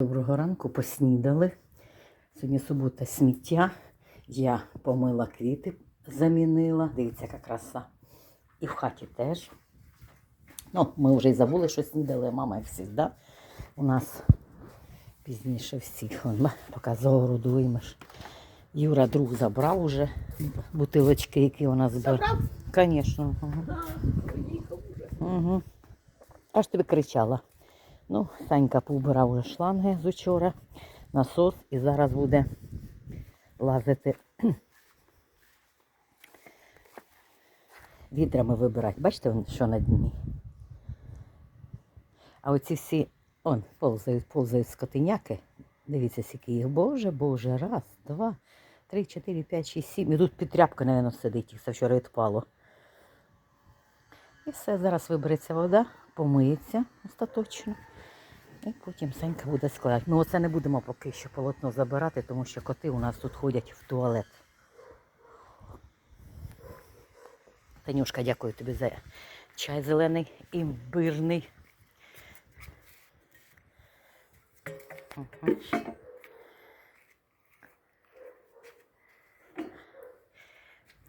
Доброго ранку, поснідали. Сьогодні субота сміття. Я помила квіти, замінила. Дивіться, яка краса. І в хаті теж. Ну, ми вже й забули, що снідали, мама як завжди. У нас пізніше всіх. Поки з виймеш. Юра друг забрав уже бутилочки, які вона збирала. Забрав? Звісно. Угу. Аж тобі кричала. Ну, Санька поубирав вже шланги з учора, насос і зараз буде лазити відрами вибирати. Бачите, що на дні? А оці всі, он, повзають, повзають скотиняки. Дивіться, скільки їх. Боже, Боже, раз, два, три, чотири, п'ять, шість, сім. І тут підтряпка, мабуть, сидить, їх це вчора відпало. І все, зараз вибереться вода, помиється остаточно. І потім Санька буде складати. Ми оце не будемо поки що полотно забирати, тому що коти у нас тут ходять в туалет. Танюшка, дякую тобі за чай зелений, імбирний.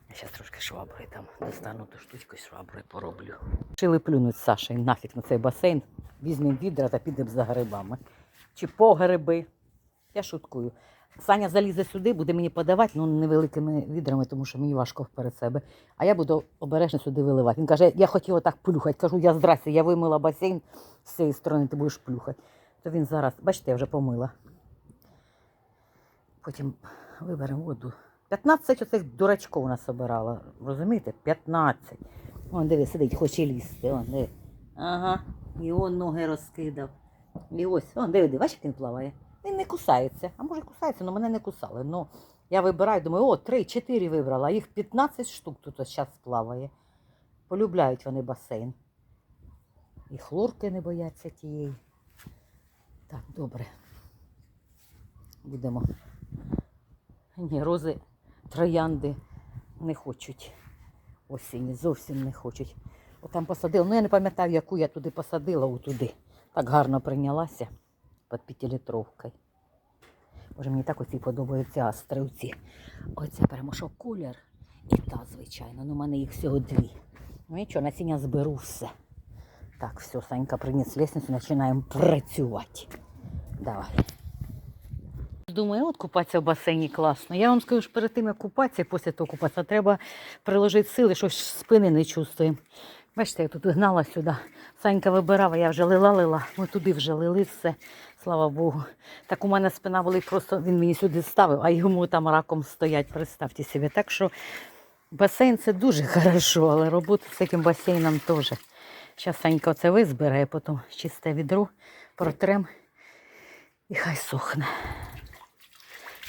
Я зараз трошки шваброю там достану ту штучку і шваброю пороблю. Шили плюнуть з Сашею нафіг на цей басейн. Візьмемо відра та підемо за грибами. Чи по гриби. Я шуткую. Саня залізе сюди, буде мені подавати, ну невеликими відрами, тому що мені важко перед себе. А я буду обережно сюди виливати. Він каже, я хотів отак плюхати. Кажу, я здрасте, я вимила басейн з цієї сторони, ти будеш плюхати. То він зараз, бачите, я вже помила. Потім виберемо воду. 15 оцих дурачків у нас обирала. Розумієте? 15. Вон, диви, сидить, хоче лізти. Вон, диви. Ага. І он ноги розкидав. І ось, вон, диви, диви, як він плаває. Він не кусається. А може кусається, але мене не кусали. Ну, я вибираю, думаю, о, 3-4 вибрала, їх 15 штук тут зараз плаває. Полюбляють вони басейн. І хлорки не бояться тієї. Так, добре. Будемо. Ні, рози, троянди не хочуть. Осінні зовсім не хочуть. Отам посадила. Ну я не пам'ятаю, яку я туди посадила, отуди. Так гарно прийнялася під п'ятилітровкою. Боже, мені так оці подобаються астри. Оце перемошок колір і та, звичайно. Ну, у мене їх всього дві. Ну нічого, насіння зберу все. Так, все, Санька приніс лісницю, починаємо працювати. Давай. Думаю, от купатися в басейні класно. Я вам скажу, що перед тим, як купатися, і після того купатися, треба приложити сили, щось спини не чувствуємо. Бачите, я тут гнала сюди. Санька вибирала, я вже лила-лила. Ми туди вже лили все, слава Богу. Так у мене спина болить, просто він мені сюди ставив, а йому там раком стоять, представте собі. Так що басейн це дуже хорошо, але робота з таким басейном теж. Зараз Санька оце визбирає, потім чисте відро, протрем і хай сохне.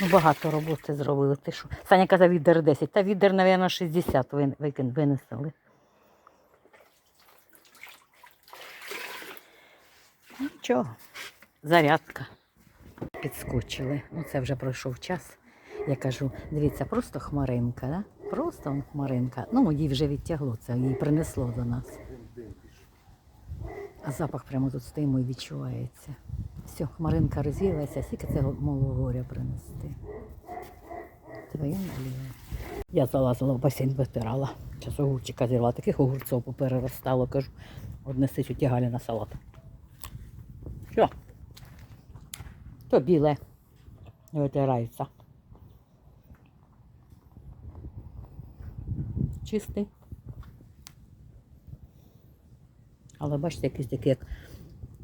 Ну, багато роботи зробили. Ти? Саня казав відер 10. Та відер, мабуть, 60 вин- винесли. Нічого. Зарядка. Підскочили. Ну, це вже пройшов час. Я кажу, дивіться, просто хмаринка, да? Просто он хмаринка. Ну, їй вже відтягло це, їй принесло до нас. А запах прямо тут стоїмо і відчувається. Все, хмаринка розвіялася, скільки це мого горя принести. Твоє наліво. Я залазила в басейн, витирала. Зараз огурчика зірвала, таких огурців попереростало, кажу, однеси тюті Галі на салат. Що? То біле витирається. Чистий. Але бачите, якісь такі як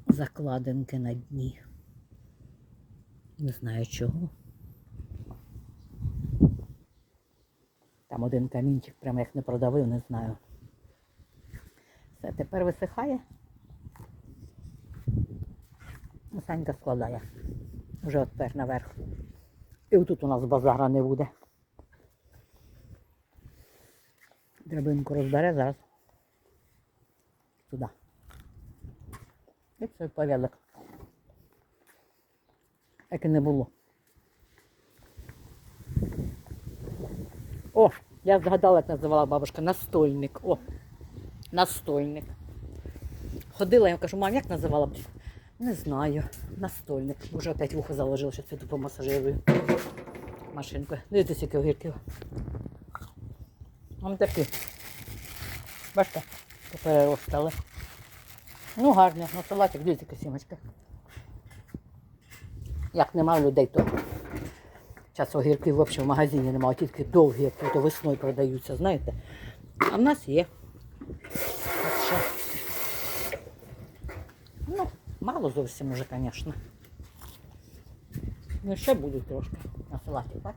закладинки на дні. Не знаю чого. Там один камінчик, прямо як не продавив, не знаю. Все, тепер висихає. Ну, Санька складає. Вже отпер наверх. І отут у нас базара не буде. Драбинку розбере зараз. Туди. І все, порядок. Як і не було. О, я згадала, як називала бабушка, настольник. О, настольник. Ходила, я кажу, мам, як називала? Не знаю. Настольник. Може опять вухо заложило, що піду помасажирую. Машинкою. Дивіться, скільки огірків. Вон такі. Бачите, попереростали. Ну, гарні. На салатик, дивіться, сімочка. Як нема людей, то зараз огірків взагалі в магазині немає, тільки довгі, як то весною продаються, знаєте. А в нас є. Ну, мало зовсім уже, звісно. Ну, ще будуть трошки на салаті, так?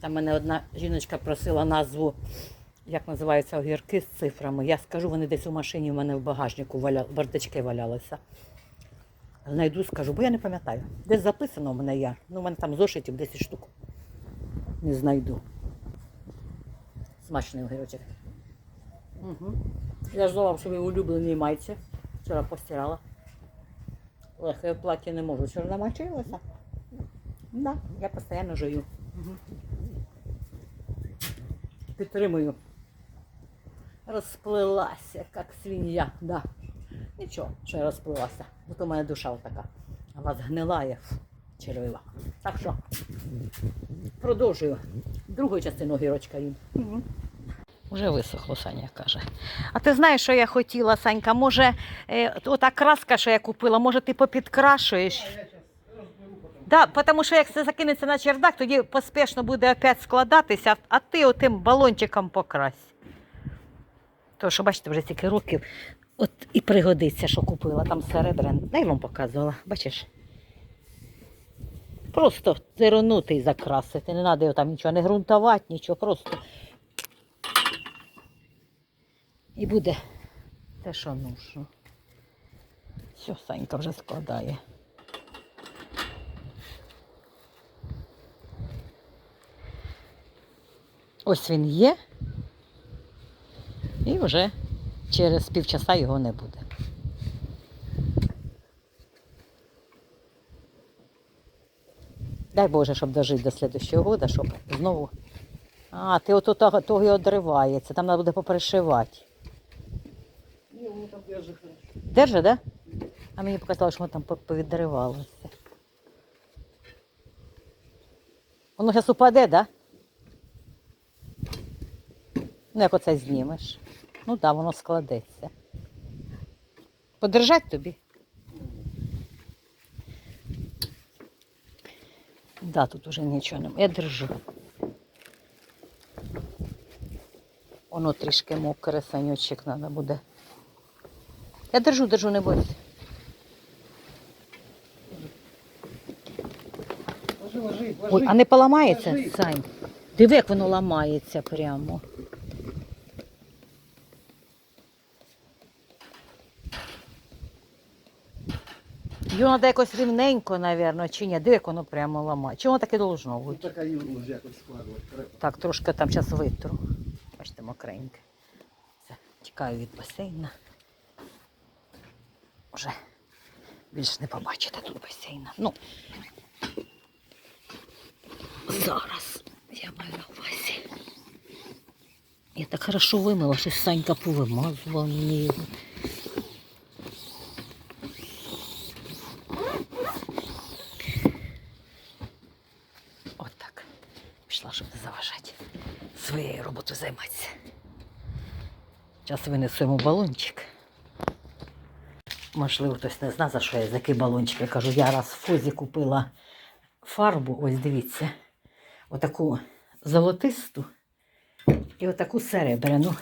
Там мене одна жіночка просила назву, як називаються огірки з цифрами. Я скажу, вони десь у машині в мене в багажнику валя... бардачки валялися. Знайду, скажу, бо я не пам'ятаю. Десь записано в мене я. Ну, в мене там зошитів 10 штук. Не знайду. Смачний огірочок. Угу. Я ж думав, що ви улюблені майці. Вчора постирала. Легке плаття не можу. Вчора намочилася. Да, я постійно жую. Угу. Підтримую. Розплилася, як свинья. Да. Нічого, що я розплилася. Бо то мене душа така. Вона згнилає червива. Так що продовжую. Другу частину огірочка їм. Угу. Уже висохло, Саня каже. А ти знаєш, що я хотіла, Санька? Може, е, ота краска, що я купила, може ти попідкрашуєш? Да, тому що як це закинеться на чердак, тоді поспішно буде опять складатися, а ти отим балончиком покрась. То що, бачите, вже стільки років. От і пригодиться, що купила там серебряне. Дай вам показувала, бачиш? Просто зеронути і закрасити. Не треба його там нічого не ґрунтувати, нічого, просто. І буде те, що нужно. Все, Санька вже складає. Ось він є. І вже через півчаса його не буде. Дай Боже, щоб дожити до слідчого року, щоб знову. А, ти ото того, того і одривається, там треба буде попришивати. Ні, воно там держить хорошо. Держи, да? А мені показалось, що воно там повідривалося. Воно зараз упаде, да? Ну, як оце знімеш. Ну так, да, воно складеться. Подержать тобі? Да, тут уже нічого немає. Я держу. Воно трішки мокре, санючок треба буде. Я держу, держу, не бойся. Ложи, ложи, ложи. Ой, а не поламається. Сань? Диви, як воно ламається прямо. Його треба якось рівненько, мабуть, чи ні? Диви, як воно прямо ламає. Чи воно таке должно Ну, бути? така юру якось складувати. треба. Так, трошки там зараз витру. Бачите, мокреньке. Все, тікаю від басейна. Уже більше не побачите тут басейна. Ну, зараз я маю на увазі. Я так хорошо вимила, що Санька повимазувала мені його. От так. Пішла, щоб не заважати. Своєю роботою займатися. Зараз винесемо балончик. Можливо, хтось не знає, за що я за який балончик. Я кажу, я раз в фозі купила фарбу, ось дивіться, отаку золотисту і отаку серебряну.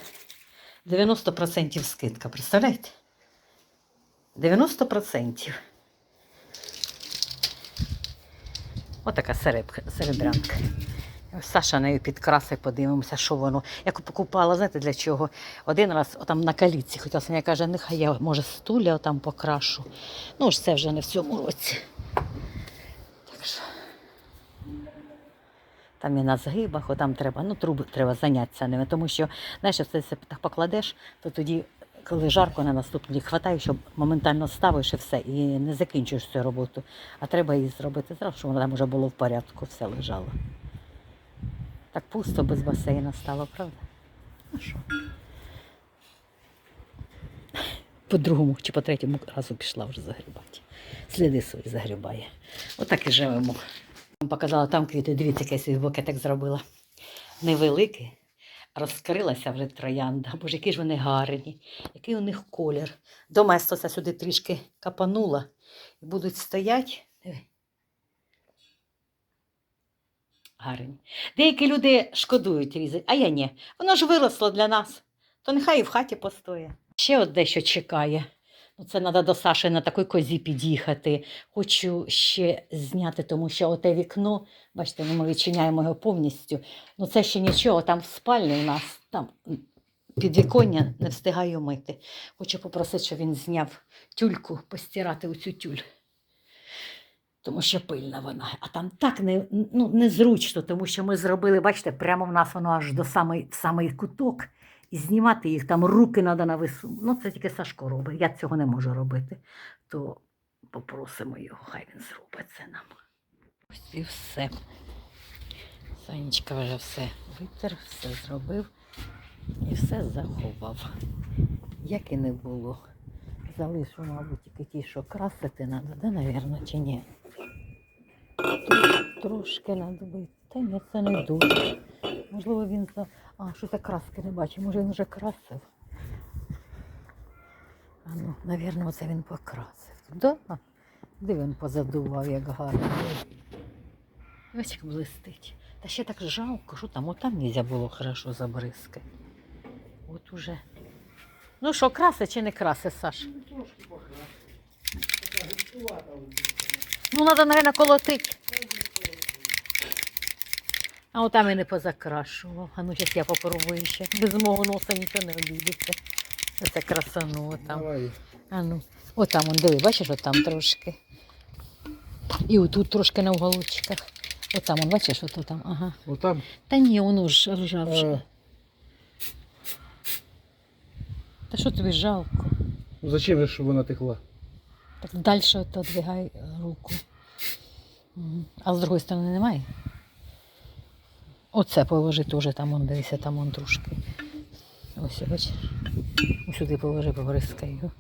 90% скидка, представляєте? 90%. Отака сереб, серебрянка. Саша нею підкрасить, подивимося, що воно. Я куп- купала, знаєте, для чого? Один раз отам на каліці, хоча Саня каже, нехай я, може, стуля там покрашу. Ну ж це вже не в цьому році. Так що. Там і на згибах, о, там треба, ну, труби треба зайнятися ними, тому що, знаєш, якщо це так покладеш, то тоді, коли жарко на наступний хватає, щоб моментально ставиш і все, і не закінчуєш цю роботу. А треба її зробити зразу, щоб вона там вже було в порядку, все лежало. Так пусто без басейна стало, правда? Ну що? По другому чи по третьому разу пішла вже загрібати. Сліди свої загрібає. Отак і живемо. Показала там квіти, дивіться, який свій букетик зробила. Невеликий, розкрилася вже троянда. Боже, які ж вони гарні, який у них колір. Доместоса сюди трішки капанула і будуть стоять. Гарні. Деякі люди шкодують різати, а я ні. Воно ж виросло для нас, то нехай і в хаті постоє. Ще от дещо чекає. Ну, це треба до Саші на такій козі під'їхати. Хочу ще зняти, тому що оте вікно, бачите, ну, ми відчиняємо його повністю. Ну це ще нічого, там в спальні у нас, там підвіконня не встигаю мити. Хочу попросити, щоб він зняв тюльку, постирати оцю тюль. Тому що пильна вона. А там так не, ну, незручно, тому що ми зробили, бачите, прямо в нас воно аж до самий, самий куток. І знімати їх, там руки треба на вису. Ну, це тільки Сашко робить. Я цього не можу робити. То попросимо його, хай він зробить це нам. Ось і все. Санечка вже все витер, все зробив і все заховав. Як і не було. Залишу, мабуть, тільки ті, що красити треба, да, навірно, чи ні? Тр- Трошки треба бити. Та ні, це не дуже. Можливо, він за. А, що це краски не бачу, може він вже красив. А ну, навірно, це він покрасив. Да? Де він позадував, як гарно. Ось як блистить. Та ще так жалко, що там, отам нельзя було хорошо забризкати. От уже. Ну що, краси чи не краси, Саш? Ну, трошки покрас. Така густувата вона. Ну, треба, мабуть, колотити. А отам і не позакрашував. А ну, зараз я попробую ще. Без мого носа нічого не обійдеться. Оце красану отам. Давай. А ну, отам, он, диви, бачиш, отам трошки. І отут трошки на уголочках. Отам, он, бачиш, отут там, ага. Вот там. Та ні, воно ж ржавше. Е, Та що тобі жалко? ну зачем же, щоб вона текла? Так далі то двигай руку. А з другої сторони немає? Оце положи теж там, он, дивися, там он трошки. Ось, бачиш. Ось Сюди положи, побризкаю.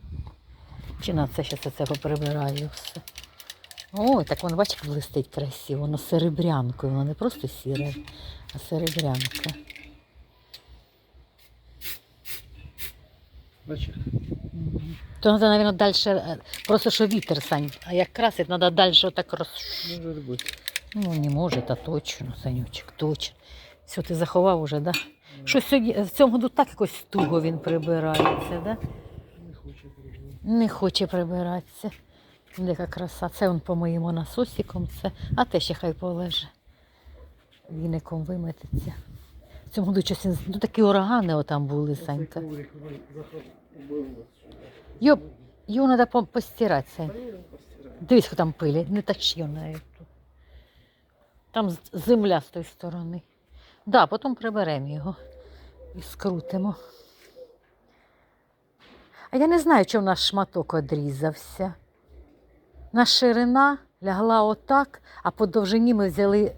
Чи на це зараз це поприбираю все. Ой, так воно, бачиш, як блистить красиво. Воно серебрянкою, воно не просто сіре, а серебрянка. Бачиш? То треба, мабуть, далі, просто що вітер, Сань. А як красить, треба далі отак роз... Може бути. Ну, не може, та точно, Санючик, точно. Все, ти заховав уже, да? Щось сьогодні, в цьому году так якось туго він прибирається, да? Не хоче прибувати. Не хоче прибиратися. Яка краса. Це он помиємо насосиком, це, а те ще хай полеже. Віником виметиться. В цьому году щось, ну такі урагани отам були, Санька. Його, треба постирати, Сань. Та ні, він постирає. Дивись, там пилі, не точи на эту. Там земля з тої сторони. Да, потім приберемо його і скрутимо. А я не знаю, чи в нас шматок одрізався. На ширина лягла отак, а по довжині ми взяли.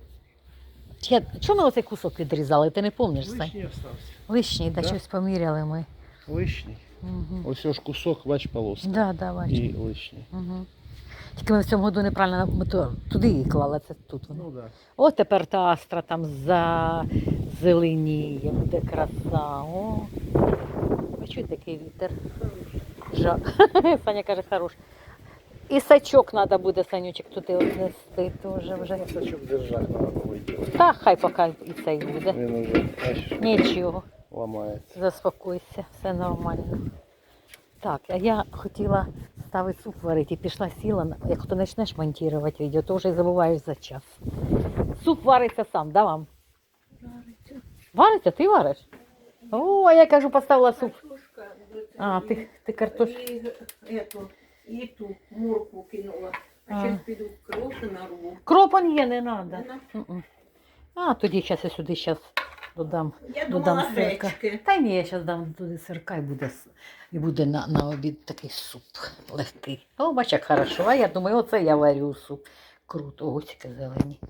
Я... Чому ми оцей кусок відрізали? Ти не пам'ятаєш? Лишній остався. Лишній, да, щось поміряли ми. Лишній. Угу. Ось ж кусок, бач, полоска. Да, да, бачу. І лишній. Угу. Тільки ми в цьому году неправильно ми туди її клали, це тут воно. Ну. Да. О, тепер та астра там зазеленіє, буде краса. О. Ви чуєте, такий вітер? Жа. Саня каже, хорош. І сачок треба буде, Санючик, туди віднести теж вже. Сачок держати треба вийти. Та хай поки і цей буде. Він уже, Нічого, ламається. заспокойся, все нормально. Так, а я хотіла ставити суп варити і пішла сіла. Як то почнеш монтувати відео, то вже забуваєш за час. Суп вариться сам, да вам? Вариться? Ти вариш? О, а я кажу, поставила суп. А, ти, ти картош. І, ету, і ту морку кинула. А зараз піду кроси нарву. Кропон є, не треба. А, тоді зараз я сюди зараз додам. Я Додам думала сирка. гречки. Та ні, я зараз дам туди сирка і буде, с- і буде на, на обід такий суп легкий. О, бач, як хорошо. А я думаю, оце я варю суп. Круто, гусики зелені.